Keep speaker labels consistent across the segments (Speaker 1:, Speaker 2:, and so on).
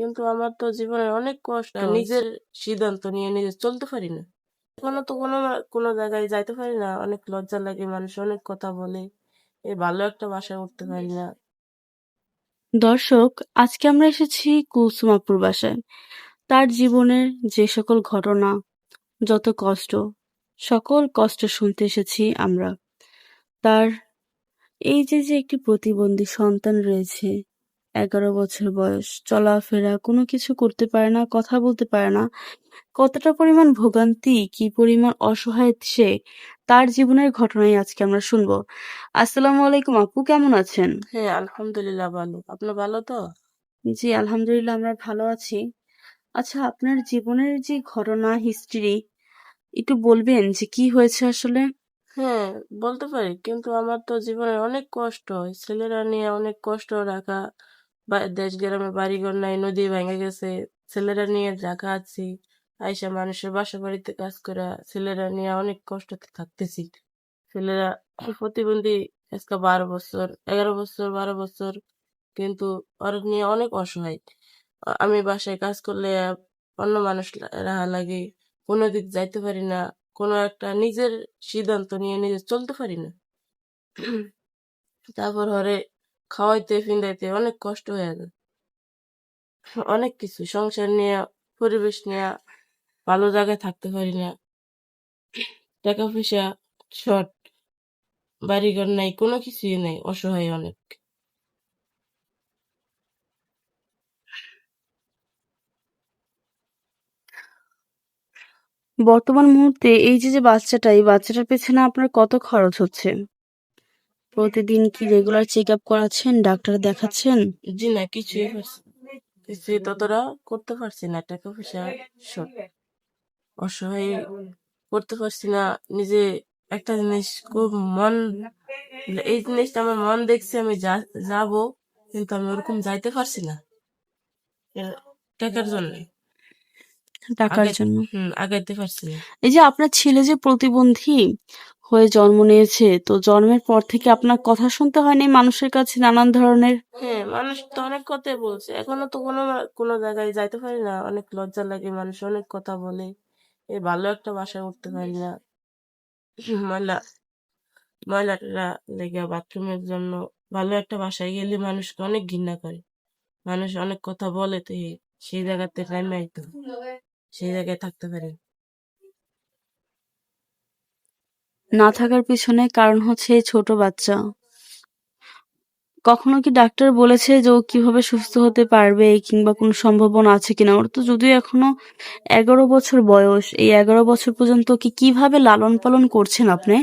Speaker 1: কিন্তু আমার তো জীবনে অনেক কষ্ট নিজের সিদ্ধান্ত নিয়ে নিজে চলতে পারি না। এখনও তো কোনো কোনো জায়গায় যাইতে পারি না। অনেক লজ্জা লাগে মানুষ অনেক কথা বলে। এ ভালো একটা বাসায় উঠতে পারি না।
Speaker 2: দর্শক আজকে আমরা এসেছি কুলসুম আপুর বাসায়। তার জীবনের যে সকল ঘটনা যত কষ্ট সকল কষ্ট শুনতে এসেছি আমরা। তার এই যে যে একটি প্রতিবন্ধী সন্তান রয়েছে এগারো বছর বয়স চলাফেরা কোনো কিছু করতে পারে না কথা বলতে পারে না। কতটা পরিমাণ ভোগান্তি কি পরিমাণ অসহায় সে তার জীবনের ঘটনাই আজকে আমরা শুনব। আসসালামু আলাইকুম আপু কেমন আছেন?
Speaker 1: হ্যাঁ আলহামদুলিল্লাহ ভালো। আপনার ভালো তো?
Speaker 2: জি আলহামদুলিল্লাহ আমরা ভালো আছি। আচ্ছা আপনার জীবনের যে ঘটনা হিস্ট্রি একটু বলবেন যে কি হয়েছে আসলে?
Speaker 1: হ্যাঁ বলতে পারি। কিন্তু আমার তো জীবনে অনেক কষ্ট ছেলেরা নিয়ে অনেক কষ্ট রাখা দেশ গ্রামে বাড়িঘর নাই, নদী ভেঙে গেছে। ছেলেরা নিয়ে রাখা আছি, আইসা মানুষের বাসা বাড়িতে কাজ করা ছেলেরা নিয়ে অনেক কষ্টতে থাকতেছি। ছেলেরা প্রতিবন্ধী আজকে বারো বছর, এগারো বছর, বারো বছর, কিন্তু ওর নিয়ে অনেক অসহায়। আমি বাসায় কাজ করলে অন্য মানুষ রাহা লাগে, কোনো দিক যাইতে পারি না, কোনো একটা নিজের সিদ্ধান্ত নিয়ে নিজে চলতে পারি না। তারপর হরে খাওয়াইতে ফিন্দাইতে অনেক কষ্ট হয়ে যায়। অনেক কিছু, সংসার নিয়ে, পরিবেশ নিয়ে ভালো জায়গায় থাকতে পারি না। টাকা পয়সা শর্ট, বাড়িঘর নাই, কোনো কিছুই নাই, অসহায় অনেক।
Speaker 2: বর্তমান মুহূর্তে এই যে যে বাচ্চাটা, এই বাচ্চাটার পেছনে আপনার কত খরচ হচ্ছে? প্রতিদিন কি রেগুলার চেক আপ করাচ্ছেন? ডাক্তার দেখাচ্ছেন?
Speaker 1: জি না কিছুই কিছুই ততটা করতে পারছি না টাকা পয়সা শর্ট অসহায় করতে পারছি না নিজে একটা জিনিস খুব মন এই জিনিসটা আমার মন দেখছে আমি যাব কিন্তু আমি ওরকম যাইতে পারছি না। টাকার জন্য।
Speaker 2: টাকার জন্য।
Speaker 1: হুম আগাইতে পারছি না।
Speaker 2: এই যে আপনার ছেলে যে প্রতিবন্ধী হয়ে জন্ম নিয়েছে। তো জন্মের পর থেকে আপনার কথা শুনতে হয়নি মানুষের কাছে নানান ধরনের?
Speaker 1: হ্যাঁ মানুষ তো অনেক কথাই বলছে। এখনও তো কোনো কোনো জায়গায় যাইতে পারি না। অনেক লজ্জা লাগে, মানুষ অনেক কথা বলে। এ ভালো একটা বাসায় উঠতে পারি না। ময়লা, ময়লাটা লেগে বাথরুমের জন্য ভালো একটা বাসায় গেলে মানুষকে অনেক ঘৃণা করে। মানুষ অনেক কথা বলে, তো সেই জায়গাতে নেমে আইতো সেই জায়গায় থাকতে পারি
Speaker 2: না থাকার পিছনে কারণ হচ্ছে এই ছোট বাচ্চা। কখনো কি ডাক্তার বলেছে যে ও কীভাবে সুস্থ হতে পারবে কিংবা কোনো সম্ভাবনা আছে কিনা? ওর তো যদিও এখনও এগারো বছর বয়স, এই এগারো বছর পর্যন্ত কি কীভাবে লালন পালন করছেন আপনি?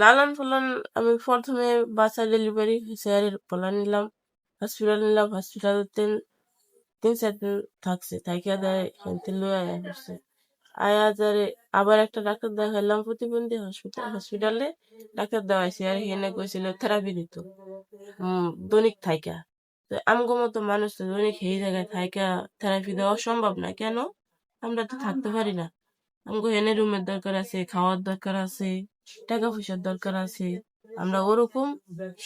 Speaker 1: লালন পালন আমি প্রথমে বাচ্চা ডেলিভারি হয়েছে আর পোলা নিলাম। হসপিটাল নিলাম হসপিটাল তিন তিন চার থাকছে, থাইকা দেয় হেনতে লয়ে আয়া করছে আয়া যারে আবার একটা ডাক্তার দেখাইলাম প্রতিবন্ধী হসপিটাল, হসপিটালে ডাক্তার দেওয়াইছে আর হেনে কইছিল থেরাপি দিত। দৈনিক থাইকা। তো আমগো মতো মানুষ তো দৈনিক সেই জায়গায় থাইকা থেরাপি দেওয়া সম্ভব না। কেন? আমরা তো থাকতে পারি না। আমগো হেনে রুমের দরকার আছে, খাওয়ার দরকার আছে টাকা পয়সার দরকার আছে। আমরা ওরকম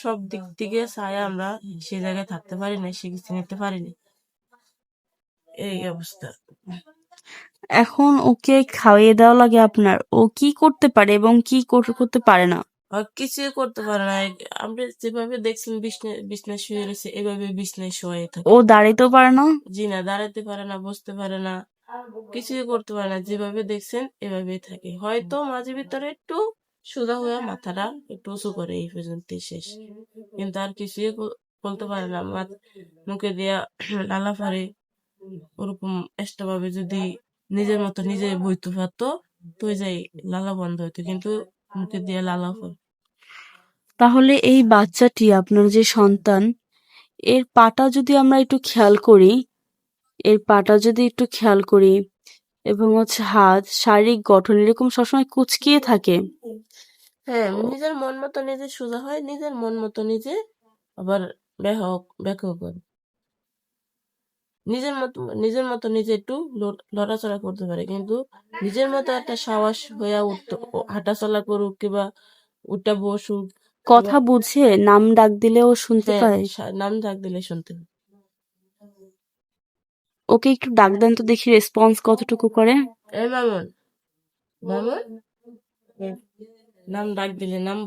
Speaker 1: সব দিক থেকে চায় আমরা সে জায়গায় থাকতে পারি না চিকিৎসা নিতে পারি না এই অবস্থা।
Speaker 2: এখন ওকে খাওয়িয়ে দেওয়া লাগে আপনার। ও কি করতে পারে এবং কি কর- করতে পারে না?
Speaker 1: আর কিছুই করতে পারে না। আমরা যেভাবে দেখছেন বিছনা বিছনা শুয়ে রয়েছে এভাবে বিছনায় শুয়ে থাকে।
Speaker 2: ও দাঁড়াইতেও পারে না?
Speaker 1: জি না দাঁড়াতে পারে না বসতে পারে না। কিছুই করতে পারে না যেভাবে দেখছেন এভাবেই থাকে। হয়তো মাঝে ভিতরে একটু সোজা হয়ে মাথাটা একটু উঁচু করে এই পর্যন্ত শেষ। কিন্তু আর কিছুই কো- বলতে পারে না। মাথ- মুখে দিয়া লালা পারে ওরকম এক্সট্রা ভাবে যদি নিজের মতো নিজে বইতে পারতো তো যাই লালা বন্ধ হইতো কিন্তু মুখে দিয়ে লালা
Speaker 2: তাহলে এই বাচ্চাটি আপনার যে সন্তান এর পাটা যদি আমরা একটু খেয়াল করি এর পাটা যদি একটু খেয়াল করি এবং হচ্ছে হাত শারীরিক গঠন এরকম সবসময় কুচকিয়ে থাকে।
Speaker 1: হ্যাঁ নিজের মন মতো নিজে সোজা হয় নিজের মন মতো নিজে আবার ব্যাহক ব্যাখ্যা করে। নিজের মতো নিজের মতো নিজে একটু লড়াচড়া করতে পারে। কিন্তু নিজের মতো একটা সাহস হয়ে উঠতে হাঁটাচলা করুক কিংবা উঠটা বসুক
Speaker 2: কথা বুঝে নাম ডাক দিলেও শুনতে
Speaker 1: হ্যাঁ
Speaker 2: পায়।
Speaker 1: নাম ডাক দিলে শুনতে
Speaker 2: ওকে একটু ডাক দেন তো দেখি রেসপন্স কতটুকু করে।
Speaker 1: এই মামুন মামুন? নাম ডাক দিলে নাম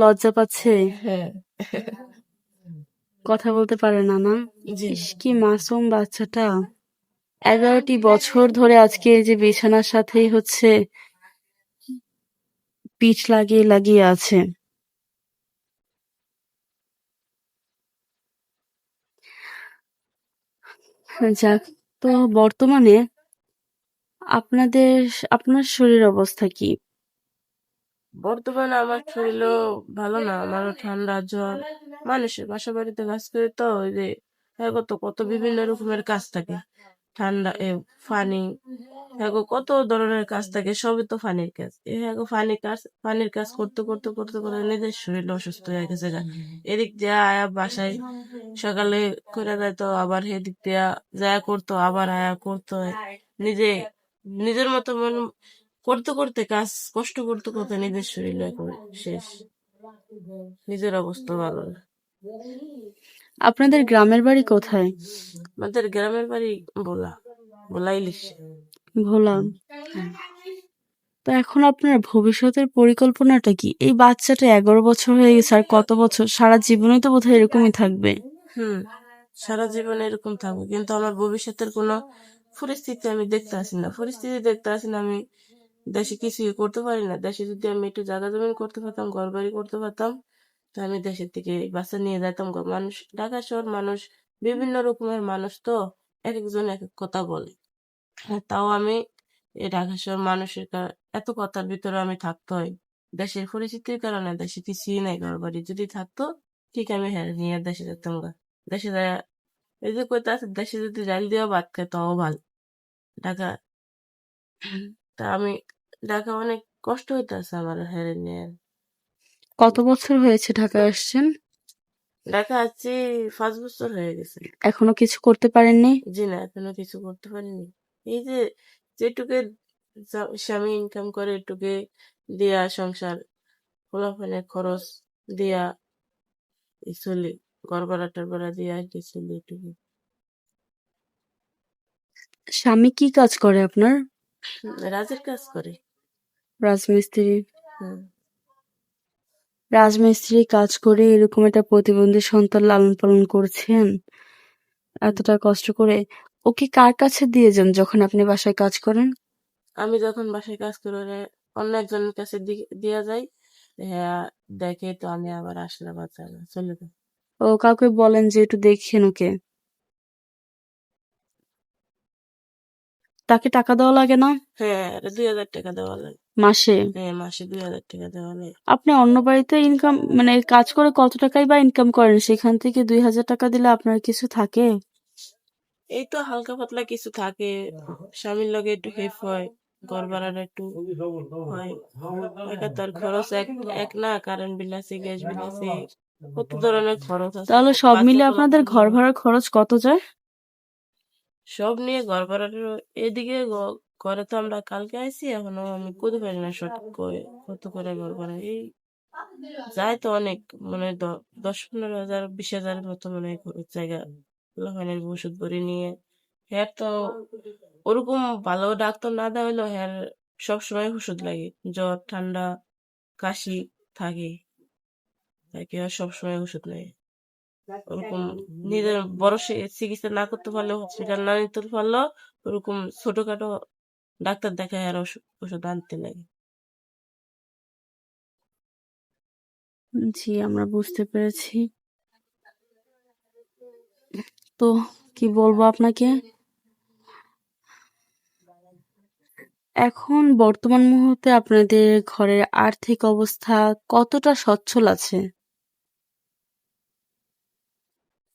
Speaker 2: লজ্জা পাচ্ছে।
Speaker 1: হ্যাঁ।
Speaker 2: কথা বলতে পারে না না? ইস কি মাসুম বাচ্চাটা। এগারোটি বছর ধরে আজকে এই যে বিছানার সাথেই হচ্ছে পিঠ লাগিয়ে লাগিয়ে আছে। যাক তো বর্তমানে আপনাদের আপনার শরীর অবস্থা কি?
Speaker 1: বর্তমানে আমার শরীরও ভালো না আমারও ঠান্ডা জ্বর। মানুষের বাসা বাড়িতে কাজ করে তো ওই যে হ্যাঁ কত কত বিভিন্ন রকমের কাজ থাকে। ঠান্ডা এ ফানি হ্যাঁ গো, কত ধরনের কাজ থাকে সবই তো ফানির কাজ। এ হ্যাঁ ফানি কাজ ফানির কাজ করতে করতে করতে করতে নিজের শরীর অসুস্থ হয়ে গেছে। এদিক দিয়ে আয়া বাসায় সকালে করে যায় তো আবার এদিক দিয়ে যায় করতো আবার আয়া করতো। নিজে নিজের মতো মন করতে করতে কাজ কষ্ট করতে করতে নিজের শরীর শেষ। নিজের অবস্থা ভালো। না
Speaker 2: আপনাদের গ্রামের বাড়ি কোথায়?
Speaker 1: আমাদের গ্রামের বাড়ি বলা বলা ইলিশ।
Speaker 2: ভোলা। তো এখন আপনার ভবিষ্যতের পরিকল্পনাটা কি? এই বাচ্চাটা এগারো বছর হয়ে গেছে আর কত বছর? সারা জীবনই তো বোধহয় এরকমই থাকবে।
Speaker 1: হুম সারা জীবন এরকম থাকব। কিন্তু আমার ভবিষ্যতের কোনো পরিস্থিতি আমি দেখতে আসি না পরিস্থিতি দেখতে আসি না আমি দেশে কিছুই করতে পারি না। দেশে যদি আমি একটু জায়গা জমিন করতে পারতাম ঘর বাড়ি করতে পারতাম তো আমি দেশের থেকে বাচ্চা নিয়ে যেতাম গো। মানুষ, ঢাকা শহর মানুষ, বিভিন্ন রকমের মানুষ তো এক একজন এক এক কথা বলে। তাও আমি এই ঢাকা শহর মানুষের এত কথার ভিতরে আমি থাকতে হয়। দেশের পরিস্থিতির কারণে দেশে কিছুই নাই ঘর বাড়ি যদি থাকতো, ঠিক আমি হ্যাঁ নিয়ে দেশে যেতাম গা। দেশে এই যে কইতে আছে, দেশে যদি ডাল দিয়ে ভাত খায়, তাও ভালো। ঢাকা, তা আমি ঢাকা অনেক কষ্ট হইতেছে আমার হেরে নিয়ে।
Speaker 2: কত বছর হয়েছে ঢাকায় আসছেন?
Speaker 1: ঢাকা আছি পাঁচ বছর হয়ে গেছে।
Speaker 2: এখনও কিছু করতে পারেননি?
Speaker 1: জি না এখনও কিছু করতে পারিনি। এই যে যেটুকে স্বামী ইনকাম করে এটুকে দিয়া সংসার পোলাপানের খরচ দিয়া চলি ঘর ভাড়া টর ভাড়া দিয়া আর কি চলি এটুকু।
Speaker 2: স্বামী কি কাজ করে আপনার?
Speaker 1: রাজের কাজ করে।
Speaker 2: রাজমিস্ত্রি। রাজমিস্ত্রি কাজ করে এরকম একটা প্রতিবন্ধী সন্তান লালন পালন করছেন এতটা কষ্ট করে। ওকে কার কাছে দিয়ে যান যখন আপনি বাসায় কাজ করেন?
Speaker 1: আমি যখন বাসায় কাজ করে অন্য একজনের কাছে দিয়া যাই। হ্যাঁ দেখে তো আমি আবার আসলে বাচ্চা চলে যাই
Speaker 2: ও কাউকে বলেন যে একটু দেখেন ওকে তাকে টাকা দেওয়া লাগে না?
Speaker 1: হ্যাঁ দুই হাজার টাকা দেওয়া লাগে।
Speaker 2: মাসে?
Speaker 1: হ্যাঁ মাসে দুই হাজার টাকা দেওয়া লাগে।
Speaker 2: আপনি অন্য বাড়িতে ইনকাম মানে কাজ করে কত টাকাই বা ইনকাম করেন? সেখান থেকে দুই হাজার টাকা দিলে আপনার কিছু থাকে?
Speaker 1: এই তো হালকা পাতলা কিছু থাকে। স্বামীর লগে একটু হেল্প হয় ঘর ভাড়াটা একটু হয়। তার খরচ এক এক না কারেন্ট বিল আছে গ্যাস বিল আছে কত ধরনের খরচ আছে?
Speaker 2: তাহলে সব মিলে আপনাদের ঘর ভাড়ার খরচ কত যায়?
Speaker 1: সব নিয়ে ঘর ভাড়াটা এদিকে ঘরে তো আমরা কালকে আইছি, এখনও আমি করতে পারি না সঠিক করে কত করে ঘর ভাড়া। এই যায় তো অনেক মানে দশ পনেরো হাজার, বিশ হাজারের মতো মানে জায়গা লাগানোর ওষুধ ভরে নিয়ে। হ্যাঁ তো ওরকম ভালো ডাক্তার না দেওয়া হইলেও হ্যাঁ সবসময় ওষুধ লাগে, জ্বর, ঠান্ডা, কাশি থাকে। তাকে আর সবসময় ওষুধ লাগে। ওরকম নিজের বড় সে- চিকিৎসা না করতে পারলে হসপিটাল না নিতে পারল ওরকম ছোটখাটো ডাক্তার দেখায় আর ওষুধ ওষুধ আনতে লাগে।
Speaker 2: জি আমরা বুঝতে পেরেছি। তো কি বলব আপনাকে? এখন বর্তমান মুহূর্তে আপনাদের ঘরের আর্থিক অবস্থা কতটা সচ্ছল আছে?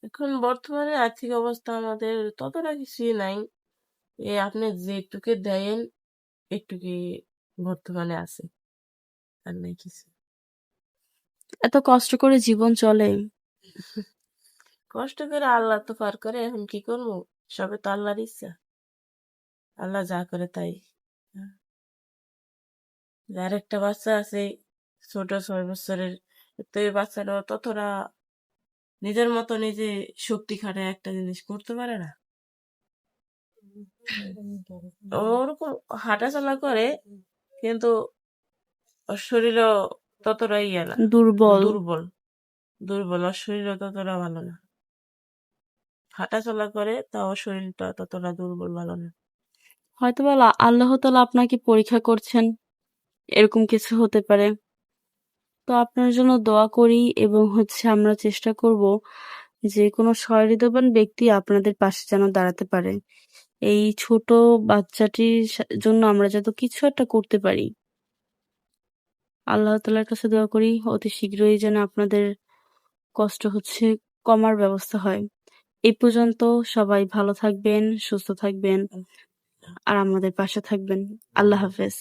Speaker 1: এখন বর্তমানে আর্থিক অবস্থা আমাদের ততটা কিছুই নাই। এ আপনি যেটুকু দেন একটুকি বর্তমানে আছে। আর নাই কিছু।
Speaker 2: এত কষ্ট করে জীবন চলে।
Speaker 1: কষ্ট করে আল্লাহ তো পার করে এখন কি করব? সবে তো আল্লাহর ইচ্ছা। আল্লাহ যা করে তাই। আর একটা বাচ্চা আছে ছোট ছয় বছরের। তো এই বাচ্চাটা ততটা নিজের মতো নিজে শক্তি খাটায় একটা জিনিস করতে পারে না? ওরকম হাঁটাচলা করে কিন্তু শরীরও ততটা ইয়ে না।
Speaker 2: দুর্বল।
Speaker 1: দুর্বল। দুর্বল ওর শরীরও ততটা ভালো না। হাঁটাচলা করে তাও শরীরটা ততটা দুর্বল ভালো না।
Speaker 2: হয়তো আল্লাহ তালা আপনাকে পরীক্ষা করছেন এরকম কিছু হতে পারে। তো আপনার জন্য দোয়া করি এবং হচ্ছে আমরা চেষ্টা করব যে কোনো সহৃদয়বান ব্যক্তি আপনাদের পাশে যেন দাঁড়াতে পারে। এই ছোট বাচ্চাটির জন্য আমরা যত কিছু একটা করতে পারি। আল্লাহ তাআলার কাছে দোয়া করি, অতি শীঘ্রই যেন আপনাদের কষ্ট হচ্ছে কমার ব্যবস্থা হয়। এই পর্যন্ত সবাই ভালো থাকবেন, সুস্থ থাকবেন আর আমাদের পাশে থাকবেন। আল্লাহ হাফেজ।